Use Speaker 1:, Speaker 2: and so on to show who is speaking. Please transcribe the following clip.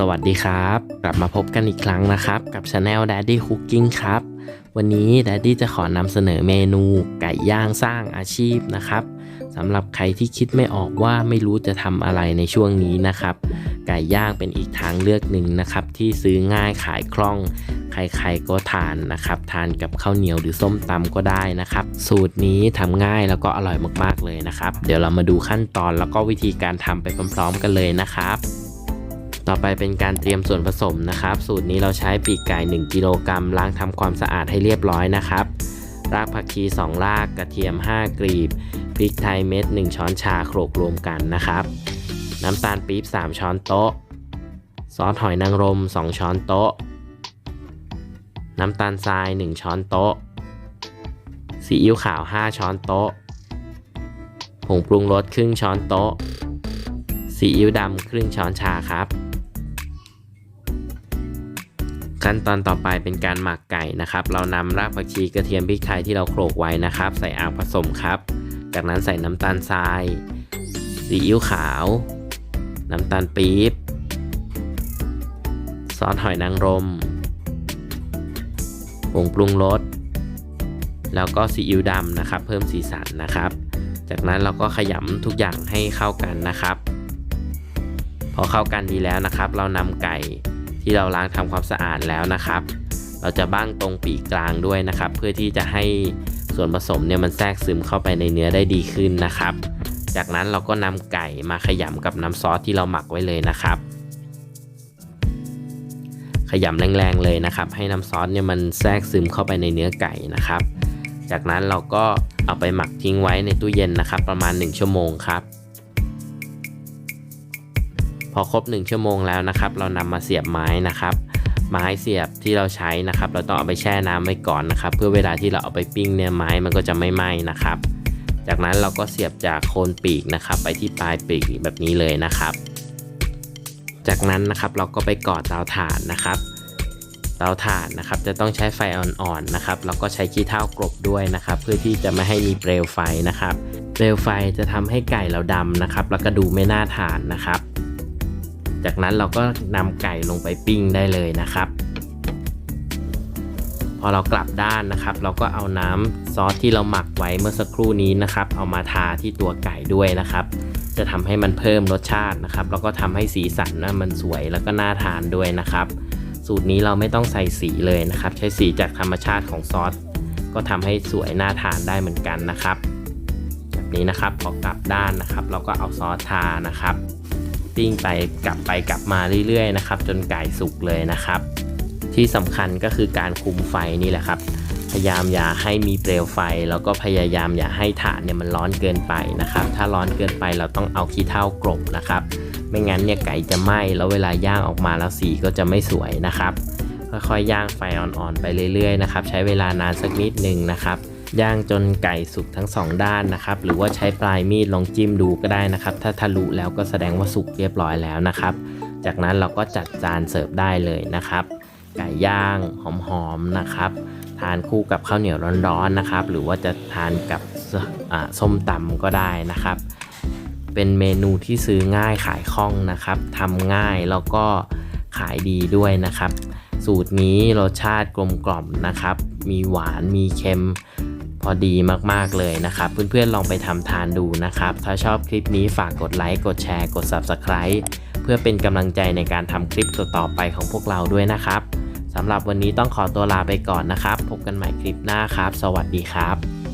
Speaker 1: สวัสดีครับ กลับมาพบกันอีกครั้งนะครับ กับ Channel Daddy Cooking ครับ วันนี้ Daddy จะขอนำเสนอเมนูไก่ย่างสร้างอาชีพนะครับสำหรับใครที่คิดไม่ออกว่าไม่รู้จะทำอะไรในช่วงนี้นะครับ ไก่ย่างเป็นอีกทางเลือกหนึ่งนะครับ ที่ซื้อง่ายขายคล่องใครๆก็ทานนะครับ ทานกับข้าวเหนียวหรือส้มตำก็ได้นะครับ สูตรนี้ทำง่ายแล้วก็อร่อยมากๆเลยนะครับ เดี๋ยวเรามาดูขั้นตอนแล้วก็วิธีการทำไปพร้อมๆ กันเลยนะครับ ต่อไปเป็นการเตรียมส่วนผสมนะครับ สูตรนี้เราใช้ปีกไก่ 1 กิโลกรัมล้างทำความสะอาดให้เรียบร้อยนะครับ รากผักชี 2 รากกระเทียม 5กรีบ พริกไทยเม็ด 1 ช้อนชาโขลกรวมกันนะครับ น้ำตาลปี๊บ 3 ช้อนโต๊ะ ซอสหอยนางรม 2 ช้อนโต๊ะ น้ำตาลทราย 1 ช้อนโต๊ะ ซีอิ๊วขาว 5 ช้อนโต๊ะ ผงปรุงรสครึ่งช้อนโต๊ะ ซีอิ๊วดำครึ่งช้อนชาครับ ขั้นตอนต่อไปเป็นการหมักไก่นะครับ เรานำรากผักชีกระเทียมพริกไทยที่เราโขลกไว้นะครับ ใส่อ่างผสมครับ จากนั้นใส่น้ำตาลทราย ซีอิ๊วขาว น้ำตาลปี๊บ ซอสหอยนางรมผงปรุงรส แล้วก็ซีอิ๊วดำนะครับ เพิ่มสีสันนะครับ จากนั้นเราก็ขยำทุกอย่างให้เข้ากันนะครับ พอเข้ากันดีแล้วนะครับ เรานำไก่ ที่เราล้างทำความสะอาดแล้วนะครับ เราจะบ้างตรงปีกกลางด้วยนะครับ เพื่อที่จะให้ส่วนผสมเนี่ยมันแทรกซึมเข้าไปในเนื้อได้ดีขึ้นนะครับ จากนั้นเราก็นำไก่มาขยำกับน้ำซอสที่เราหมักไว้เลยนะครับ ขยำแรงๆเลยนะครับ ให้น้ำซอสเนี่ยมันแทรกซึมเข้าไปในเนื้อไก่นะครับ จากนั้นเราก็เอาไปหมักทิ้งไว้ในตู้เย็นนะครับ ประมาณ 1 ชั่วโมงครับ พอครบ 1 ชั่วโมงแล้วนะครับ เรานำมาเสียบไม้นะครับ ไม้เสียบที่เราใช้นะครับ เราต้องเอาไปแช่น้ำไว้ก่อนนะครับ เพื่อเวลาที่เราเอาไปปิ้งเนี่ยไม้มันก็จะไม่ไหม้นะครับ จากนั้นเราก็เสียบจากโคนปีกนะครับ ไปที่ปลายปีกแบบนี้เลยนะครับ จากนั้นนะครับเราก็ไปก่อเตาถ่านนะครับเตาถ่านนะครับจะต้องใช้ไฟอ่อนๆนะครับแล้วก็ใช้ขี้เถ้ากรบด้วยนะครับ เพื่อที่จะไม่ให้มีเปลวไฟนะครับ เปลวไฟจะทำให้ไก่เราดำนะครับ แล้วก็ดูไม่น่าทานนะครับ จากนั้นเราก็นำไก่ลงไปปิ้งได้เลยนะครับ พอเรากลับด้านนะครับ เราก็เอาน้ำซอสที่เราหมักไว้เมื่อสักครู่นี้นะครับ เอามาทาที่ตัวไก่ด้วยนะครับ จะทำให้มันเพิ่มรสชาตินะครับ แล้วก็ทำให้สีสันนะมันสวยแล้วก็น่าทานด้วยนะครับ สูตรนี้เราไม่ต้องใส่สีเลยนะครับ ใช้สีจากธรรมชาติของซอสก็ทำให้สวยน่าทานได้เหมือนกันนะครับ แบบนี้นะครับพอกลับด้านนะครับ เราก็เอาซอสทานะครับ ปิ้งไปกลับไปกลับมาเรื่อยๆนะครับจนไก่สุกเลยนะครับ ที่สำคัญก็คือการคุมไฟนี่แหละครับ พยายามอย่าให้มีเปลวไฟ แล้วก็พยายามอย่าให้ถ่านเนี่ยมันร้อนเกินไปนะครับ ถ้าร้อนเกินไปเราต้องเอาขี้เถ้ากรบนะครับ ไม่งั้นเนี่ยไก่จะไหม้แล้วเวลาย่างออกมาแล้วสีก็จะไม่สวยนะครับค่อยๆย่างไฟอ่อนๆไปเรื่อยๆนะครับใช้เวลานานสักนิดหนึ่งนะครับ ย่างจนไก่สุกทั้งสองด้านนะครับ หรือว่าใช้ปลายมีดลองจิ้มดูก็ได้นะครับ ถ้าทะลุแล้วก็แสดงว่าสุกเรียบร้อยแล้วนะครับ จากนั้นเราก็จัดจานเสิร์ฟได้เลยนะครับ ไก่ย่างหอมๆนะครับ ทานคู่กับข้าวเหนียวร้อนๆนะครับ หรือว่าจะทานกับส้มตำก็ได้นะครับ เป็นเมนูที่ซื้อง่ายขายคล่องนะครับทำง่ายแล้วก็ขายดีด้วยนะครับ สูตรนี้รสชาติกลมกล่อมนะครับ มีหวานมีเค็ม อดีมากๆเลยนะครับ เพื่อนๆลองไปทำทานดูนะครับ ถ้าชอบคลิปนี้ฝากกดไลค์กดแชร์กด Subscribe เพื่อเป็นกำลังใจในการทำคลิปต่อๆไปของพวกเราด้วยนะครับสำหรับวันนี้ต้องขอตัวลาไปก่อนนะครับ พบกันใหม่คลิปหน้าครับ สวัสดีครับ